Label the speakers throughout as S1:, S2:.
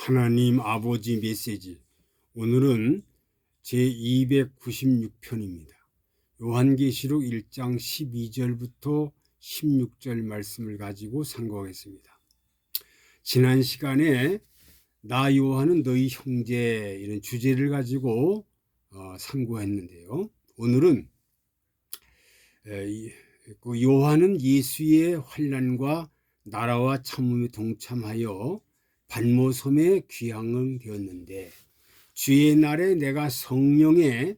S1: 하나님 아버지 메시지 오늘은 제 296편입니다. 요한계시록 1장 12절부터 16절 말씀을 가지고 상고하겠습니다. 지난 시간에 나 요한은 너희 형제 이런 주제를 가지고 어, 상고했는데요. 오늘은 그 요한은 예수의 환란과 나라와 참음에 동참하여 반모섬에 귀향을 되었는데 주의 날에 내가 성령에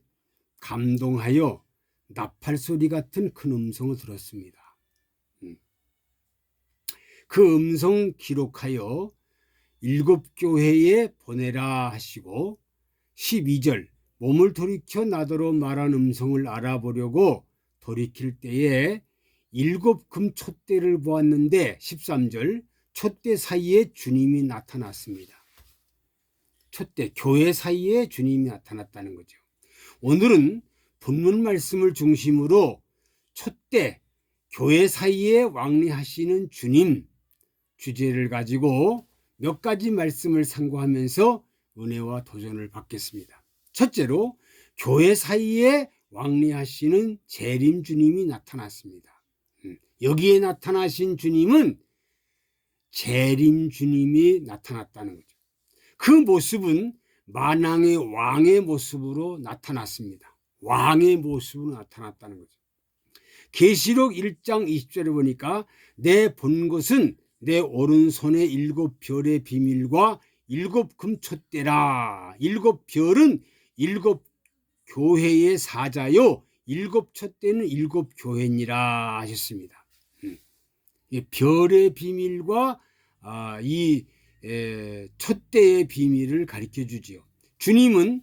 S1: 감동하여 나팔 소리 같은 큰 음성을 들었습니다. 음. 그 음성 기록하여 일곱 교회에 보내라 하시고 12절 몸을 돌이켜 나더러 말한 음성을 알아보려고 돌이킬 때에 일곱 금 촛대를 보았는데 13절 촛대 사이에 주님이 나타났습니다. 촛대 교회 사이에 주님이 나타났다는 거죠. 오늘은 본문 말씀을 중심으로 촛대 교회 사이에 왕래하시는 주님 주제를 가지고 몇 가지 말씀을 상고하면서 은혜와 도전을 받겠습니다. 첫째로 교회 사이에 왕래하시는 재림 주님이 나타났습니다. 음, 여기에 나타나신 주님은 재림 주님이 나타났다는 거죠. 그 모습은 만왕의 왕의 모습으로 나타났습니다. 왕의 모습으로 나타났다는 거죠. 계시록 1장 20절에 보니까 내 본 것은 내 오른손에 일곱 별의 비밀과 일곱 금촛대라. 일곱 별은 일곱 교회의 사자요. 일곱 촛대는 일곱 교회니라 하셨습니다. 별의 비밀과 아, 이 에, 촛대의 비밀을 가르쳐 주지요. 주님은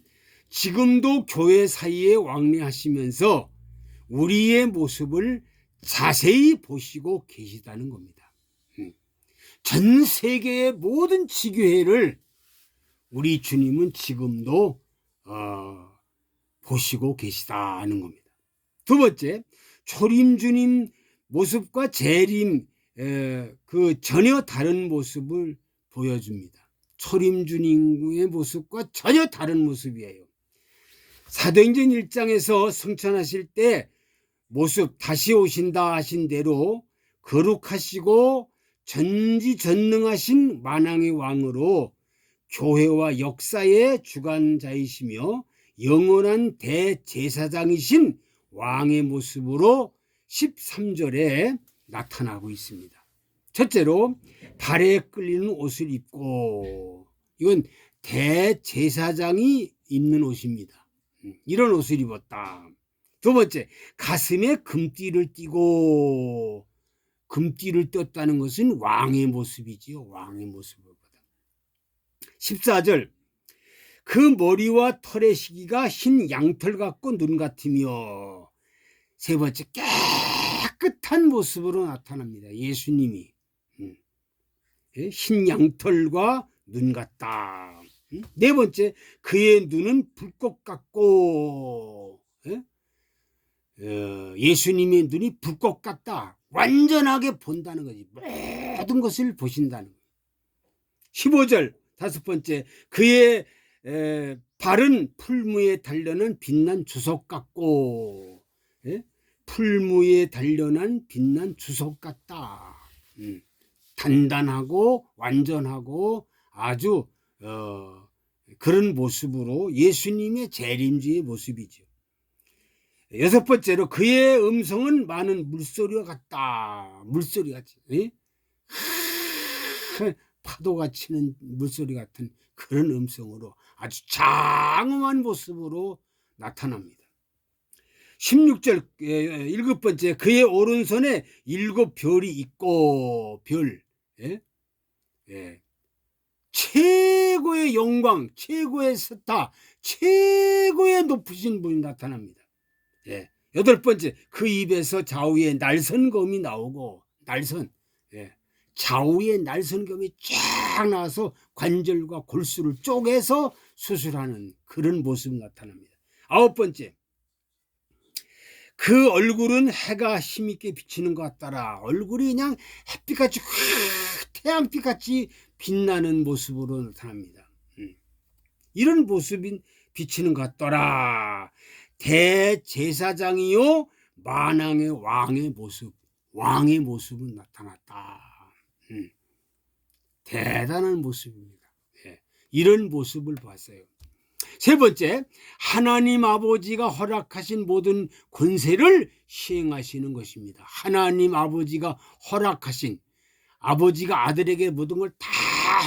S1: 지금도 교회 사이에 왕래하시면서 우리의 모습을 자세히 보시고 계시다는 겁니다. 음. 전 세계의 모든 지교회를 우리 주님은 지금도 어, 보시고 계시다는 겁니다. 두 번째, 초림 주님 모습과 재림 에, 그 전혀 다른 모습을 보여줍니다. 초림 주님의 모습과 전혀 다른 모습이에요. 사도행전 1장에서 승천하실 때 모습 다시 오신다 하신 대로 거룩하시고 전지전능하신 만왕의 왕으로 교회와 역사의 주관자이시며 영원한 대제사장이신 왕의 모습으로 13절에 나타나고 있습니다. 첫째로 발에 끌리는 옷을 입고 이건 대제사장이 입는 옷입니다. 음, 이런 옷을 입었다. 두 번째, 가슴에 금띠를 띠고 금띠를 떴다는 것은 왕의 모습이지요. 왕의 모습보다. 14절 그 머리와 털의 시기가 흰 양털 같고 눈 같으며 세 번째 깨 끗한 모습으로 나타납니다. 예수님이 음. 예, 흰 양털과 눈 같다. 음. 네 번째 그의 눈은 불꽃 같고 예? 어, 예수님의 눈이 불꽃 같다. 완전하게 본다는 거지. 모든 것을 보신다는 거예요. 15절 다섯 번째 그의 에, 발은 풀무에 단련한 빛난 주석 같고 예? 풀무에 단련한 빛난 주석 같다. 음, 단단하고 완전하고 아주 어, 그런 모습으로 예수님의 재림주의 모습이죠. 여섯 번째로 그의 음성은 많은 물소리와 같다. 물소리 같이. 예? 파도가 치는 물소리 같은 그런 음성으로 아주 장엄한 모습으로 나타납니다. 16절 예, 일곱 번째 그의 오른손에 일곱 별이 있고 별 예? 예. 최고의 영광, 최고의 스타, 최고의 높으신 분이 나타납니다. 예. 여덟 번째 그 입에서 좌우에 날선검이 나오고 날선 예. 좌우에 날선검이 쫙 나와서 관절과 골수를 쪼개서 수술하는 그런 모습이 나타납니다. 아홉 번째 그 얼굴은 해가 힘있게 비치는 것 같더라. 얼굴이 그냥 햇빛같이 확 태양빛같이 빛나는 모습으로 나타납니다. 음. 이런 모습이 비치는 것 같더라. 대제사장이요 만왕의 왕의 모습, 왕의 모습은 나타났다. 음. 대단한 모습입니다. 예. 이런 모습을 봤어요. 세 번째, 하나님 아버지가 허락하신 모든 권세를 시행하시는 것입니다. 하나님 아버지가 허락하신 아버지가 아들에게 모든 걸 다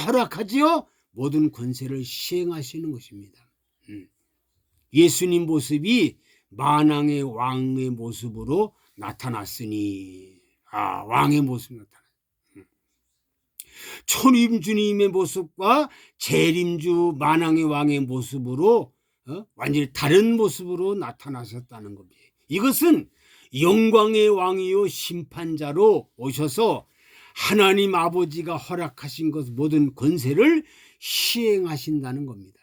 S1: 허락하지요. 모든 권세를 시행하시는 것입니다. 음. 예수님 모습이 만왕의 왕의 모습으로 나타났으니 아 왕의 모습 나타나. 초림 주님의 모습과 재림주 만왕의 왕의 모습으로 어? 완전히 다른 모습으로 나타나셨다는 겁니다. 이것은 영광의 왕이요 심판자로 오셔서 하나님 아버지가 허락하신 것 모든 권세를 시행하신다는 겁니다.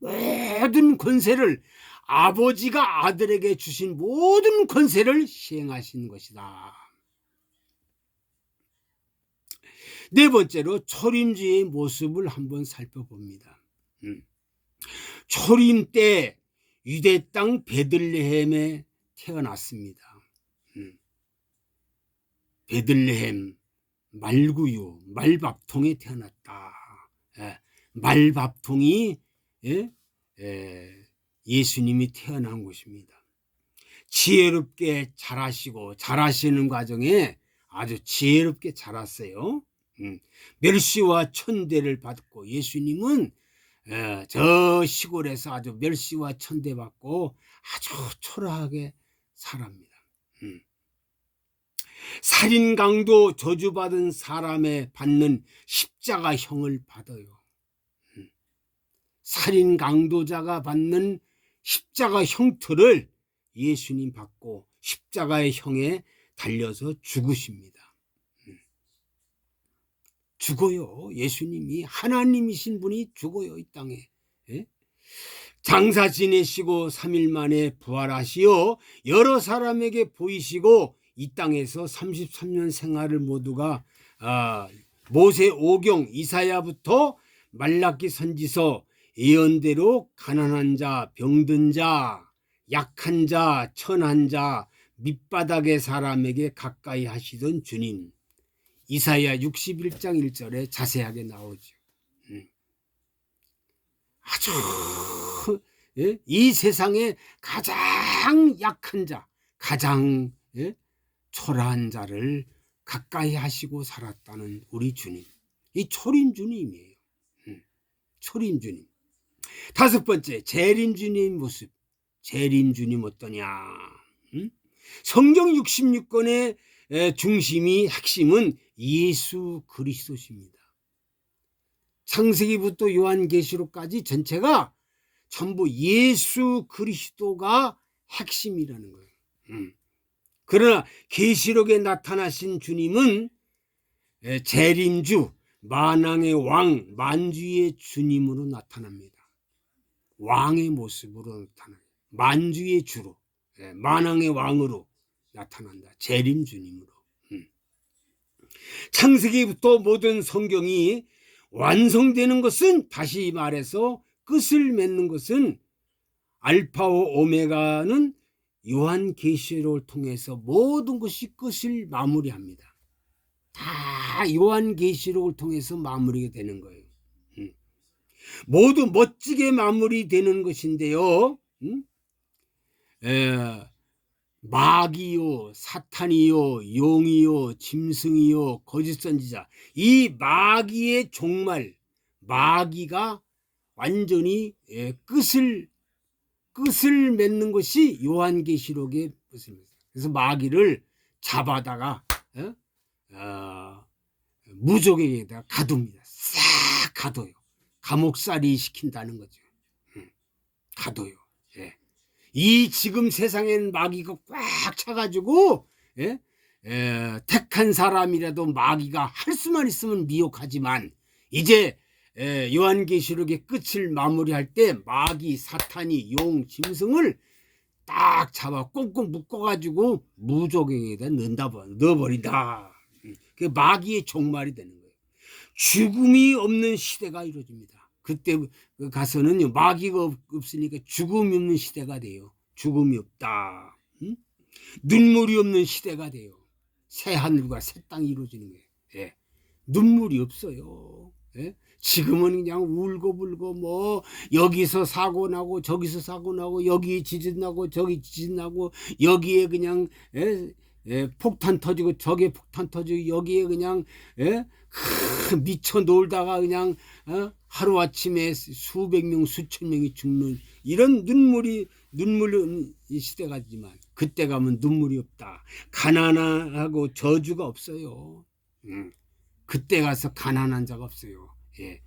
S1: 모든 권세를 아버지가 아들에게 주신 모든 권세를 시행하신 것이다. 네 번째로 초림주의 모습을 한번 살펴봅니다. 음. 초림 때 유대 땅 베들레헴에 태어났습니다. 음. 베들레헴 말구유 말밥통에 태어났다. 예. 말밥통이 예? 예. 예수님이 태어난 곳입니다. 지혜롭게 자라시고 자라시는 과정에 아주 지혜롭게 자랐어요. 음, 멸시와 천대를 받고 예수님은 에, 저 시골에서 아주 멸시와 천대 받고 아주 초라하게 살합니다. 음. 살인 강도 저주받은 사람에 받는 십자가형을 받아요. 음. 살인 강도자가 받는 십자가 형틀을 예수님 받고 십자가의 형에 달려서 죽으십니다. 죽어요. 예수님이 하나님이신 분이 죽어요. 이 땅에. 예? 장사 지내시고 3일 만에 부활하시어 여러 사람에게 보이시고 이 땅에서 33년 생활을 모두가 아, 모세 오경 이사야부터 말라기 선지서 예언대로 가난한 자, 병든 자, 약한 자, 천한 자, 밑바닥의 사람에게 가까이 하시던 주님. 이사야 61장 1절에 자세하게 나오죠. 음. 아주 예? 이 세상에 가장 약한 자, 가장 예? 초라한 자를 가까이 하시고 살았다는 우리 주님. 이 초림 주님이에요. 음. 초림 주님. 다섯 번째, 재림 주님 모습. 재림 주님 어떠냐? 음? 성경 66권의 중심이 핵심은 예수 그리스도십니다. 창세기부터 요한계시록까지 전체가 전부 예수 그리스도가 핵심이라는 거예요. 음. 그러나 계시록에 나타나신 주님은 재림주, 만왕의 왕, 만주의 주님으로 나타납니다. 왕의 모습으로 나타나요. 만주의 주로, 만왕의 왕으로 나타난다. 재림 주님으로. 음. 창세기부터 모든 성경이 완성되는 것은 다시 말해서 끝을 맺는 것은 알파와 오메가는 요한 계시록을 통해서 모든 것이 끝을 마무리합니다. 다 요한 계시록을 통해서 마무리가 되는 거예요. 음. 모두 멋지게 마무리되는 것인데요. 음? 에, 마귀요, 사탄이요, 용이요, 짐승이요, 거짓 선지자. 이 마귀의 종말, 마귀가 완전히 예, 끝을 끝을 맺는 것이 요한계시록의 것입니다. 그래서 마귀를 잡아다가 어? 어, 무적에게다 가둡니다. 싹 가둬요. 감옥살이 시킨다는 거죠. 음, 가둬요. 이 지금 세상엔 마귀가 꽉 차가지고 예? 에, 택한 사람이라도 마귀가 할 수만 있으면 미혹하지만 이제 에, 요한계시록의 끝을 마무리할 때 마귀, 사탄이, 용, 짐승을 딱 잡아 꽁꽁 묶어가지고 무조갱에다 넣는다 넣어버린다. 그 마귀의 종말이 되는 거예요. 죽음이 없는 시대가 이루어집니다. 그때 가서는요 마귀가 없- 없으니까 죽음이 없는 시대가 돼요. 죽음이 없다. 응? 눈물이 없는 시대가 돼요. 새 하늘과 새 땅이 이루어지는 거예요. 예. 눈물이 없어요. 예? 지금은 그냥 울고불고 뭐 여기서 사고 나고 저기서 사고 나고 여기 지진 나고 저기 지진 나고 여기에 그냥 예? 예, 폭탄 터지고 저기에 폭탄 터지고 여기에 그냥 예? 크, 미쳐 놀다가 그냥 어? 하루 아침에 수백 명 수천 명이 죽는 이런 눈물이 눈물 없는 이 시대 가지만 그때 가면 눈물이 없다 가난하고 저주가 없어요. 음. 그때 가서 가난한 자가 없어요. 예.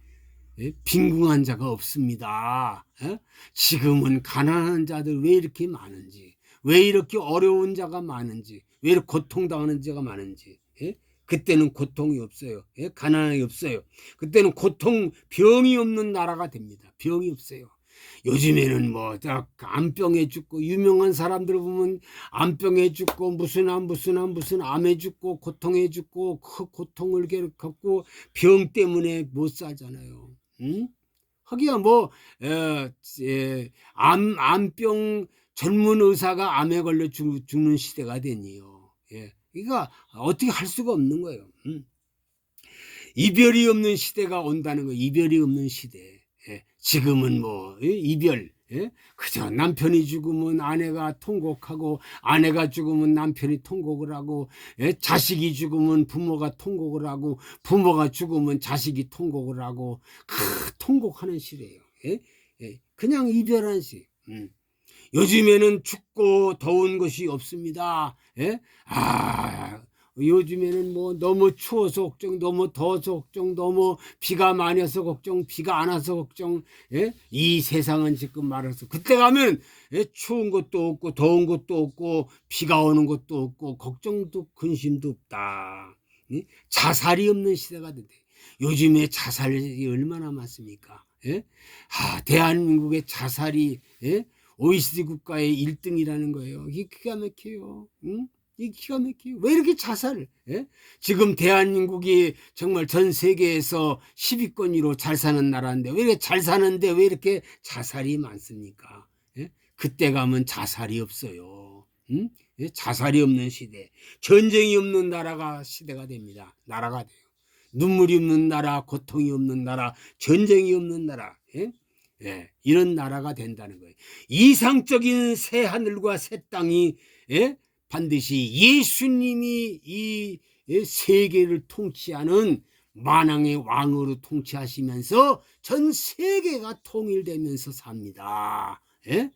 S1: 예? 빈궁한 자가 없습니다. 예? 지금은 가난한 자들 왜 이렇게 많은지, 왜 이렇게 어려운 자가 많은지, 왜 이렇게 고통당하는 자가 많은지. 예? 그때는 고통이 없어요. 예? 가난이 없어요. 그때는 고통, 병이 없는 나라가 됩니다. 병이 없어요. 요즘에는 뭐, 저, 암병에 죽고, 유명한 사람들 보면 암병에 죽고, 무슨 암, 무슨 암, 무슨 암에 죽고, 고통에 죽고, 그 고통을 겪고, 병 때문에 못 살잖아요. 응? 하기야 뭐, 에, 에, 암, 암병 전문 의사가 암에 걸려 죽, 죽는 시대가 되니요. 예. 그러니까 어떻게 할 수가 없는 거예요. 응? 이별이 없는 시대가 온다는 거, 이별이 없는 시대. 예. 지금은 뭐, 예? 이별, 예? 그저 남편이 죽으면 아내가 통곡하고, 아내가 죽으면 남편이 통곡을 하고, 예? 자식이 죽으면 부모가 통곡을 하고, 부모가 죽으면 자식이 통곡을 하고, 크, 통곡하는 시대예요. 그냥 이별한 시. 음. 요즘에는 춥고 더운 것이 없습니다. 예? 아, 요즘에는 뭐 너무 추워서 걱정, 너무 더워서 걱정, 너무 비가 많이 와서 걱정, 비가 안 와서 걱정. 예? 이 세상은 지금 말해서 그때 가면 예? 추운 것도 없고 더운 것도 없고 비가 오는 것도 없고 걱정도 근심도 없다. 예? 자살이 없는 시대가 된대. 요즘에 자살이 얼마나 많습니까? 예? 아, 대한민국의 자살이 예? OECD 국가의 1등이라는 거예요. 이게 기가 막혀요. 응? 이 기가 막혀요. 왜 이렇게 자살을? 예? 지금 대한민국이 정말 전 세계에서 10위권으로 잘 사는 나라인데 왜 이렇게 잘 사는데 왜 이렇게 자살이 많습니까? 예? 그때 가면 자살이 없어요. 응? 예? 자살이 없는 시대, 전쟁이 없는 나라가 시대가 됩니다. 나라가 돼요. 눈물이 없는 나라, 고통이 없는 나라, 전쟁이 없는 나라. 예? 예, 이런 나라가 된다는 거예요. 이상적인 새 하늘과 새 땅이 예? 반드시 예수님이 이 예, 세계를 통치하는 만왕의 왕으로 통치하시면서 전 세계가 통일되면서 삽니다. 예?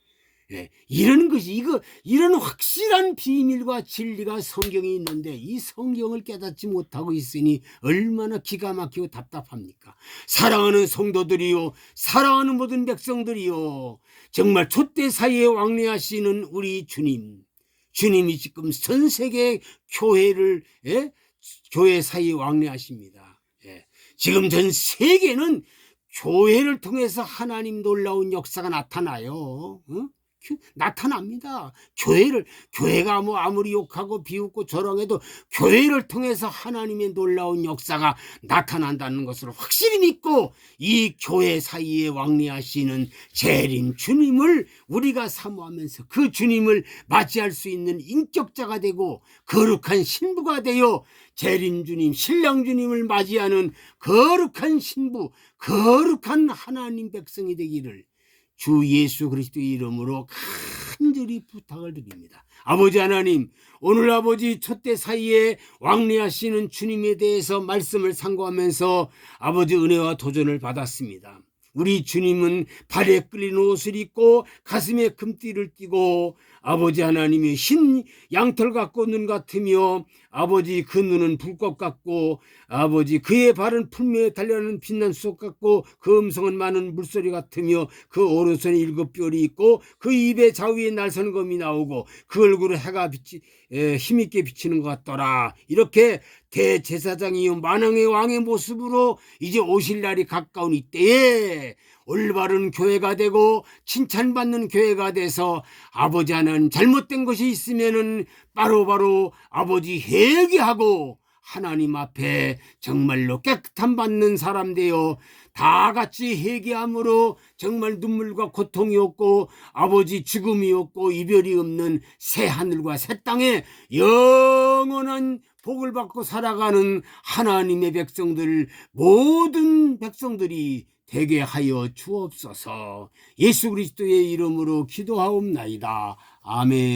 S1: 예, 이런 것이 이거 이런 확실한 비밀과 진리가 성경에 있는데 이 성경을 깨닫지 못하고 있으니 얼마나 기가 막히고 답답합니까? 사랑하는 성도들이요, 사랑하는 모든 백성들이요, 정말 촛대 사이에 왕래하시는 우리 주님, 주님이 지금 전 세계 교회를 예? 교회 사이에 왕래하십니다. 예. 지금 전 세계는 교회를 통해서 하나님 놀라운 역사가 나타나요. 어? 교- 나타납니다. 교회를 교회가 뭐 아무리 욕하고 비웃고 저랑해도 교회를 통해서 하나님의 놀라운 역사가 나타난다는 것을 확실히 믿고 이 교회 사이에 왕래하시는 재림 주님을 우리가 사모하면서 그 주님을 맞이할 수 있는 인격자가 되고 거룩한 신부가 되어 재림 주님, 신랑 주님을 맞이하는 거룩한 신부, 거룩한 하나님 백성이 되기를 주 예수 그리스도의 이름으로 간절히 부탁을 드립니다. 아버지 하나님, 오늘 아버지 첫대 사이에 왕래하시는 주님에 대해서 말씀을 상고하면서 아버지 은혜와 도전을 받았습니다. 우리 주님은 발에 끌린 옷을 입고 가슴에 금띠를 띠고 아버지 하나님이 흰 양털 같고 눈 같으며 아버지 그 눈은 불꽃 같고 아버지 그의 발은 풀매에 달려는 빛난 수석 같고 그 음성은 많은 물소리 같으며 그 오른손에 일곱 뼈리 있고 그 입에 좌우에 날선 검이 나오고 그 얼굴에 해가 비치, 에, 힘있게 비치는 것 같더라. 이렇게 대제사장이요 만왕의 왕의 모습으로 이제 오실 날이 가까운 이때에 올바른 교회가 되고 칭찬받는 교회가 돼서 아버지 하나님 잘못된 것이 있으면은 바로 바로 아버지 회개하고 하나님 앞에 정말로 깨끗함 받는 사람 되어 다 같이 회개함으로 정말 눈물과 고통이 없고 아버지 죽음이 없고 이별이 없는 새 하늘과 새 땅에 영원한 복을 받고 살아가는 하나님의 백성들 모든 백성들이 되게 하여 주옵소서 예수 그리스도의 이름으로 기도하옵나이다. 아멘.